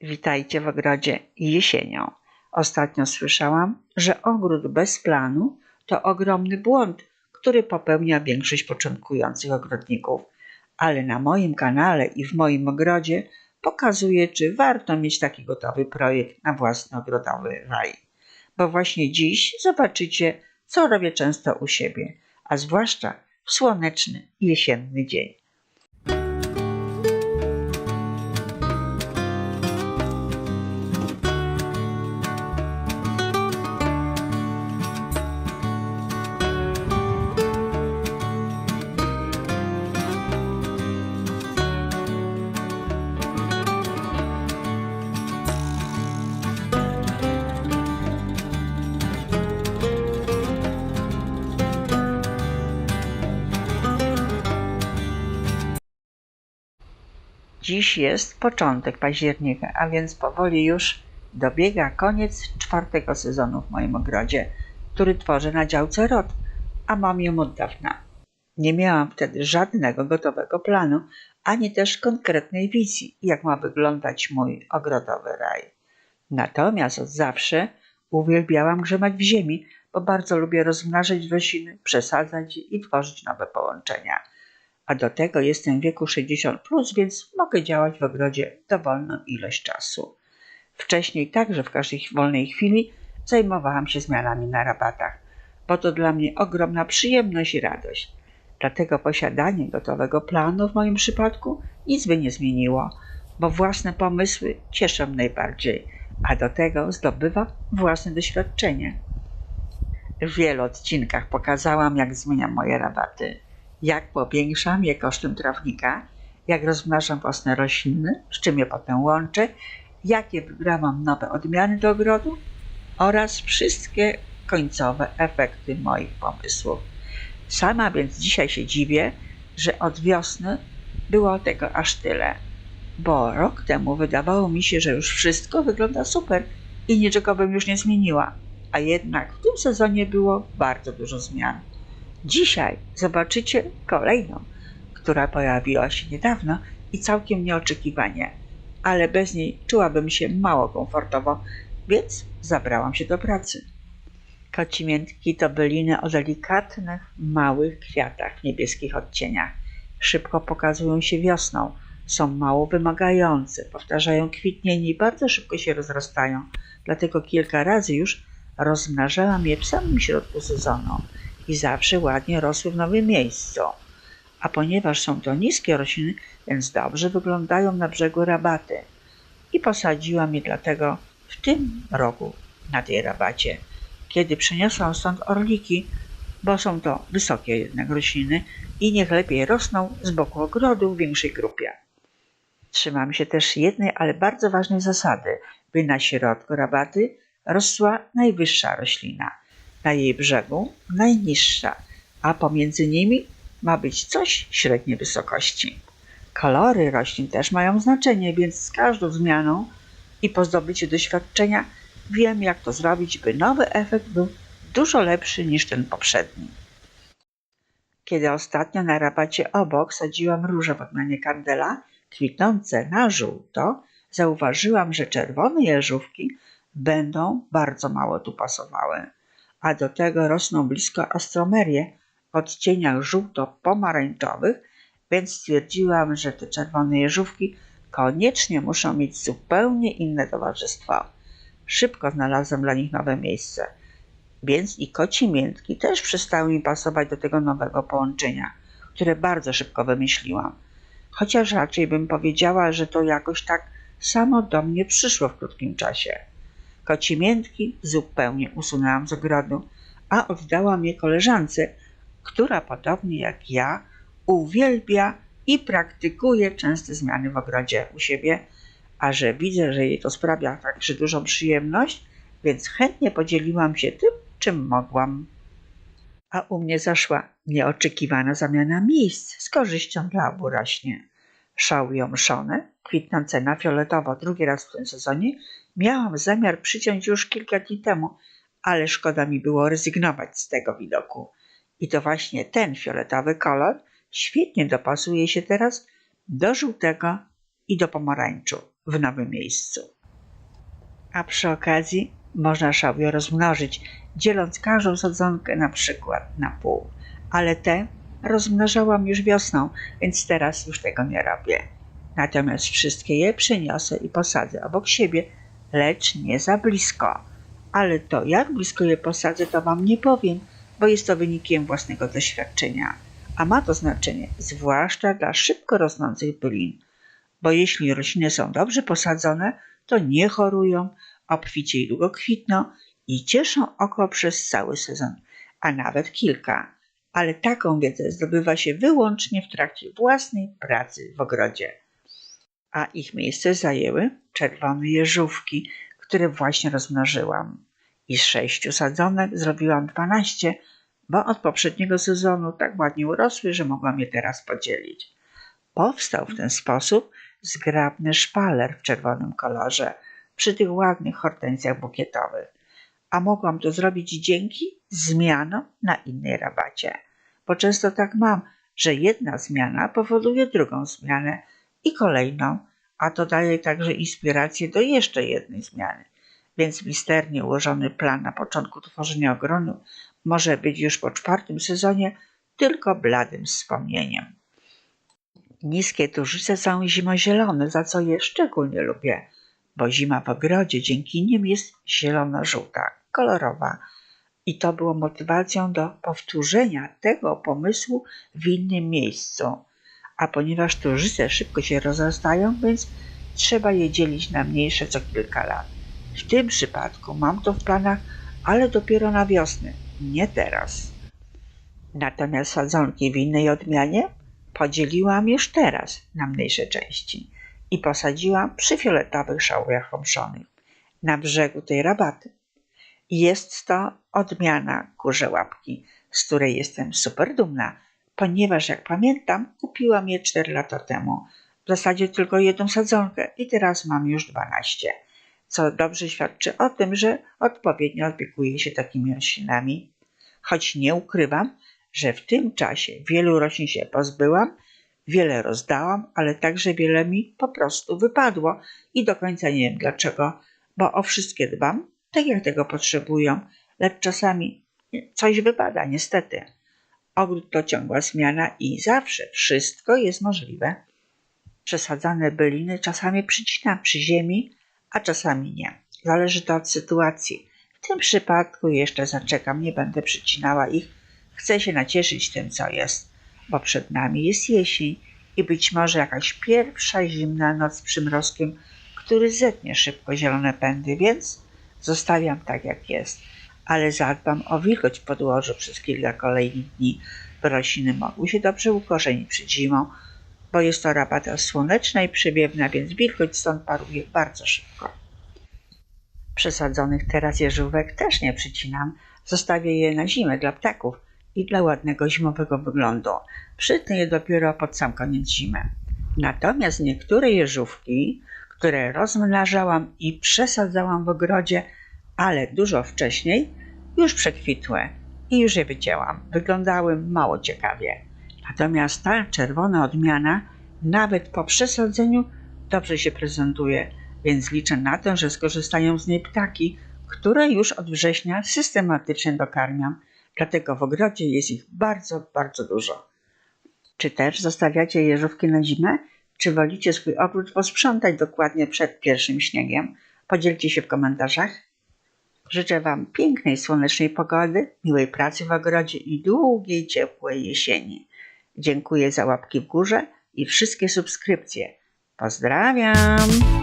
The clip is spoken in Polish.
Witajcie w ogrodzie jesienią. Ostatnio słyszałam, że ogród bez planu to ogromny błąd, który popełnia większość początkujących ogrodników. Ale na moim kanale i w moim ogrodzie pokazuję, czy warto mieć taki gotowy projekt na własny ogrodowy raj. Bo właśnie dziś zobaczycie, co robię często u siebie, a zwłaszcza w słoneczny jesienny dzień. Dziś jest początek października, a więc powoli już dobiega koniec czwartego sezonu w moim ogrodzie, który tworzę na działce ROT, a mam ją od dawna. Nie miałam wtedy żadnego gotowego planu, ani też konkretnej wizji, jak ma wyglądać mój ogrodowy raj. Natomiast od zawsze uwielbiałam grzebać w ziemi, bo bardzo lubię rozmnażać rośliny, przesadzać i tworzyć nowe połączenia – a do tego jestem w wieku 60, plus, więc mogę działać w ogrodzie dowolną ilość czasu. Wcześniej także w każdej wolnej chwili zajmowałam się zmianami na rabatach, bo to dla mnie ogromna przyjemność i radość. Dlatego posiadanie gotowego planu w moim przypadku nic by nie zmieniło, bo własne pomysły cieszą najbardziej, a do tego zdobywa własne doświadczenie. W wielu odcinkach pokazałam, jak zmieniam moje rabaty jak powiększam je kosztem trawnika, jak rozmnażam własne rośliny, z czym je potem łączę, jakie wybrawam nowe odmiany do ogrodu? Oraz wszystkie końcowe efekty moich pomysłów. Sama więc dzisiaj się dziwię, że od wiosny było tego aż tyle, bo rok temu wydawało mi się, że już wszystko wygląda super i niczego bym już nie zmieniła, a jednak w tym sezonie było bardzo dużo zmian. Dzisiaj zobaczycie kolejną, która pojawiła się niedawno i całkiem nieoczekiwanie, ale bez niej czułabym się mało komfortowo, więc zabrałam się do pracy. Kocimiętki to byliny o delikatnych, małych kwiatach w niebieskich odcieniach. Szybko pokazują się wiosną, są mało wymagające, powtarzają kwitnienie i bardzo szybko się rozrastają. Dlatego kilka razy już rozmnażałam je w samym środku sezonu i zawsze ładnie rosły w nowym miejscu. A ponieważ są to niskie rośliny, więc dobrze wyglądają na brzegu rabaty. I posadziłam je dlatego w tym roku na tej rabacie. Kiedy przeniosłam stąd orliki, bo są to wysokie jednak rośliny i niech lepiej rosną z boku ogrodu w większej grupie. Trzymam się też jednej, ale bardzo ważnej zasady, by na środku rabaty rosła najwyższa roślina – na jej brzegu najniższa, a pomiędzy nimi ma być coś średniej wysokości. Kolory roślin też mają znaczenie, więc z każdą zmianą i po zdobyciu doświadczenia wiem, jak to zrobić, by nowy efekt był dużo lepszy niż ten poprzedni. Kiedy ostatnio na rabacie obok sadziłam róże w odmianie kandela, kwitnące na żółto, zauważyłam, że czerwone jeżówki będą bardzo mało tu pasowały a do tego rosną blisko astromerie w odcieniach żółto-pomarańczowych, więc stwierdziłam, że te czerwone jeżówki koniecznie muszą mieć zupełnie inne towarzystwo. Szybko znalazłem dla nich nowe miejsce, więc i koci miętki też przestały mi pasować do tego nowego połączenia, które bardzo szybko wymyśliłam. Chociaż raczej bym powiedziała, że to jakoś tak samo do mnie przyszło w krótkim czasie. Kocimiętki zupełnie usunęłam z ogrodu, a oddałam je koleżance, która podobnie jak ja uwielbia i praktykuje częste zmiany w ogrodzie u siebie, a że widzę, że jej to sprawia także dużą przyjemność, więc chętnie podzieliłam się tym, czym mogłam. A u mnie zaszła nieoczekiwana zamiana miejsc z korzyścią dla obu rośnie. Szałwią-szone, kwitnące na fioletowo drugi raz w tym sezonie, miałam zamiar przyciąć już kilka dni temu, ale szkoda mi było rezygnować z tego widoku. I to właśnie ten fioletowy kolor świetnie dopasuje się teraz do żółtego i do pomarańczu. w nowym miejscu. A przy okazji można szałwie rozmnożyć, dzieląc każdą sadzonkę na przykład na pół. Ale te rozmnażałam już wiosną, więc teraz już tego nie robię. Natomiast wszystkie je przyniosę i posadzę obok siebie, lecz nie za blisko. Ale to, jak blisko je posadzę, to Wam nie powiem, bo jest to wynikiem własnego doświadczenia. A ma to znaczenie, zwłaszcza dla szybko rosnących bylin, bo jeśli rośliny są dobrze posadzone, to nie chorują, obficie i długo kwitną i cieszą oko przez cały sezon, a nawet kilka. Ale taką wiedzę zdobywa się wyłącznie w trakcie własnej pracy w ogrodzie. A ich miejsce zajęły czerwone jeżówki, które właśnie rozmnożyłam. I z sześciu sadzonek zrobiłam dwanaście, bo od poprzedniego sezonu tak ładnie urosły, że mogłam je teraz podzielić. Powstał w ten sposób zgrabny szpaler w czerwonym kolorze przy tych ładnych hortensjach bukietowych, a mogłam to zrobić dzięki zmianom na innej rabacie, bo często tak mam, że jedna zmiana powoduje drugą zmianę i kolejną, a to daje także inspirację do jeszcze jednej zmiany. Więc misternie ułożony plan na początku tworzenia ogrodu może być już po czwartym sezonie tylko bladym wspomnieniem. Niskie tużyce są zimozielone, za co je szczególnie lubię, bo zima w ogrodzie dzięki nim jest zielono-żółta, kolorowa. I to było motywacją do powtórzenia tego pomysłu w innym miejscu. A ponieważ tużyce szybko się rozrastają, więc trzeba je dzielić na mniejsze co kilka lat. W tym przypadku mam to w planach, ale dopiero na wiosnę, nie teraz. Natomiast sadzonki w innej odmianie podzieliłam już teraz na mniejsze części i posadziłam przy fioletowych szałwiach chomszonych na brzegu tej rabaty. Jest to odmiana kurze łapki, z której jestem super dumna, ponieważ jak pamiętam, kupiłam je 4 lata temu. W zasadzie tylko jedną sadzonkę i teraz mam już 12, co dobrze świadczy o tym, że odpowiednio opiekuję się takimi roślinami. Choć nie ukrywam, że w tym czasie wielu roślin się pozbyłam, wiele rozdałam, ale także wiele mi po prostu wypadło i do końca nie wiem dlaczego, bo o wszystkie dbam, tak jak tego potrzebują, lecz czasami coś wypada, niestety. Ogród to ciągła zmiana i zawsze wszystko jest możliwe. Przesadzane byliny czasami przycinam przy ziemi, a czasami nie. Zależy to od sytuacji. W tym przypadku jeszcze zaczekam, nie będę przycinała ich. Chcę się nacieszyć tym, co jest, bo przed nami jest jesień i być może jakaś pierwsza zimna noc z przymrozkiem, który zetnie szybko zielone pędy, więc zostawiam tak, jak jest ale zadbam o wilgoć podłożu przez kilka kolejnych dni, by rośliny mogły się dobrze ukorzenić przed zimą, bo jest to rabata słoneczna i przywiewna, więc wilgoć stąd paruje bardzo szybko. Przesadzonych teraz jeżówek też nie przycinam, zostawię je na zimę dla ptaków i dla ładnego zimowego wyglądu. Przytnę je dopiero pod sam koniec zimy. Natomiast niektóre jeżówki, które rozmnażałam i przesadzałam w ogrodzie, ale dużo wcześniej, już przekwitłe i już je wycięłam. Wyglądały mało ciekawie. Natomiast ta czerwona odmiana, nawet po przesadzeniu, dobrze się prezentuje, więc liczę na to, że skorzystają z niej ptaki, które już od września systematycznie dokarmiam. Dlatego w ogrodzie jest ich bardzo, bardzo dużo. Czy też zostawiacie jeżówki na zimę? Czy wolicie swój ogród posprzątać dokładnie przed pierwszym śniegiem? Podzielcie się w komentarzach. Życzę Wam pięknej, słonecznej pogody, miłej pracy w ogrodzie i długiej, ciepłej jesieni. Dziękuję za łapki w górze i wszystkie subskrypcje. Pozdrawiam!